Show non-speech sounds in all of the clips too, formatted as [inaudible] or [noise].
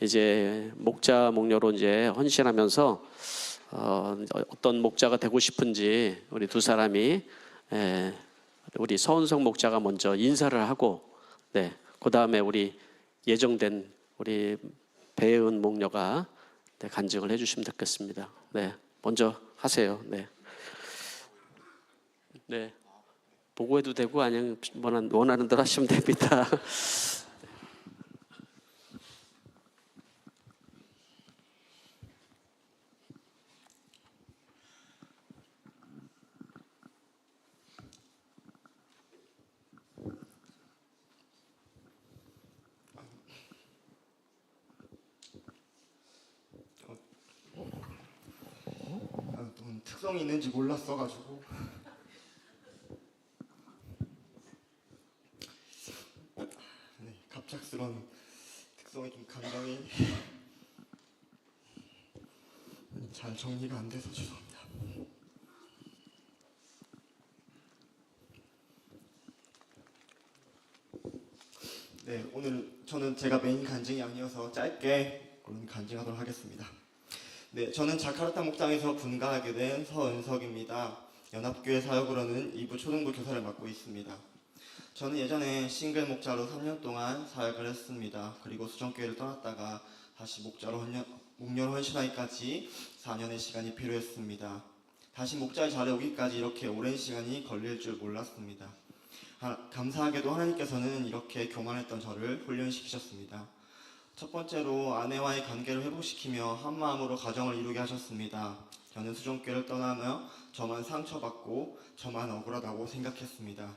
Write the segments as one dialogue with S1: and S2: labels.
S1: 이제 목자 목녀로 이제 헌신하면서 어, 어떤 목자가 되고 싶은지 우리 두 사람이 에, 우리 서은성 목자가 먼저 인사를 하고 네, 그 다음에 우리 예정된 우리 배은 목녀가 네, 간증을 해주시면 좋겠습니다. 네, 먼저 하세요. 네, 네, 보고해도 되고 아니면 원하는 대로 하시면 됩니다. [laughs]
S2: 특성이 있는지 몰랐어가지고 네, 갑작스런 특성이 좀 감정이 잘 정리가 안 돼서 죄송합니다. 네, 오늘 저는 제가 메인 간증이 아니어서 짧게 오늘 간증하도록 하겠습니다. 네, 저는 자카르타 목장에서 분가하게 된 서은석입니다. 연합교회 사역으로는 2부 초등부 교사를 맡고 있습니다. 저는 예전에 싱글 목자로 3년 동안 사역을 했습니다. 그리고 수정교회를 떠났다가 다시 목자로 목련 헌신하기까지 4년의 시간이 필요했습니다. 다시 목자의 자리에 오기까지 이렇게 오랜 시간이 걸릴 줄 몰랐습니다. 하- 감사하게도 하나님께서는 이렇게 교만했던 저를 훈련시키셨습니다. 첫 번째로 아내와의 관계를 회복시키며 한 마음으로 가정을 이루게 하셨습니다. 저는 수종교를 떠나며 저만 상처받고 저만 억울하다고 생각했습니다.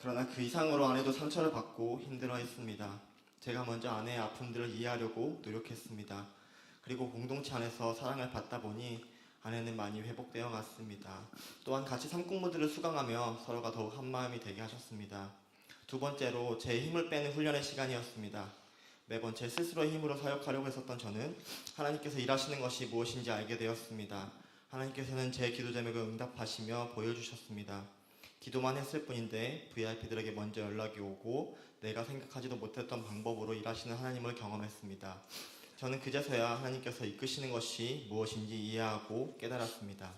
S2: 그러나 그 이상으로 아내도 상처를 받고 힘들어했습니다. 제가 먼저 아내의 아픔들을 이해하려고 노력했습니다. 그리고 공동체 안에서 사랑을 받다 보니 아내는 많이 회복되어 갔습니다. 또한 같이 삼국무들을 수강하며 서로가 더욱 한 마음이 되게 하셨습니다. 두 번째로 제 힘을 빼는 훈련의 시간이었습니다. 매번 제 스스로의 힘으로 사역하려고 했었던 저는 하나님께서 일하시는 것이 무엇인지 알게 되었습니다. 하나님께서는 제 기도 제목을 응답하시며 보여주셨습니다. 기도만 했을 뿐인데 VIP들에게 먼저 연락이 오고 내가 생각하지도 못했던 방법으로 일하시는 하나님을 경험했습니다. 저는 그제서야 하나님께서 이끄시는 것이 무엇인지 이해하고 깨달았습니다.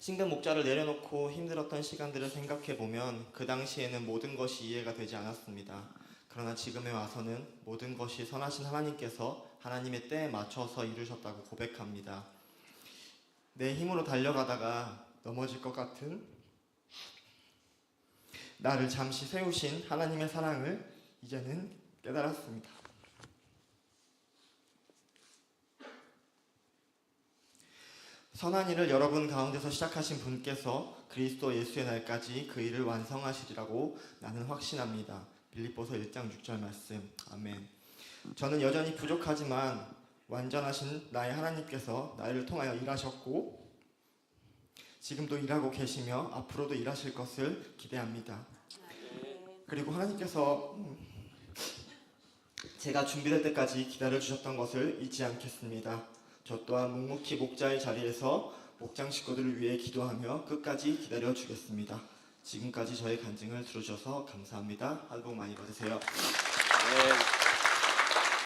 S2: 싱글 목자를 내려놓고 힘들었던 시간들을 생각해 보면 그 당시에는 모든 것이 이해가 되지 않았습니다. 그러나 지금에 와서는 모든 것이 선하신 하나님께서 하나님의 때에 맞춰서 이루셨다고 고백합니다. 내 힘으로 달려가다가 넘어질 것 같은 나를 잠시 세우신 하나님의 사랑을 이제는 깨달았습니다. 선한 일을 여러분 가운데서 시작하신 분께서 그리스도 예수의 날까지 그 일을 완성하시리라고 나는 확신합니다. 빌립보서 1장 6절 말씀. 아멘. 저는 여전히 부족하지만 완전하신 나의 하나님께서 나를 통하여 일하셨고 지금도 일하고 계시며 앞으로도 일하실 것을 기대합니다. 그리고 하나님께서 음, 제가 준비될 때까지 기다려 주셨던 것을 잊지 않겠습니다. 저 또한 묵묵히 목자의 자리에서 목장 식구들을 위해 기도하며 끝까지 기다려 주겠습니다. 지금까지 저의 간증을 들어주셔서 감사합니다. 한복 많이 받으세요.
S1: 네.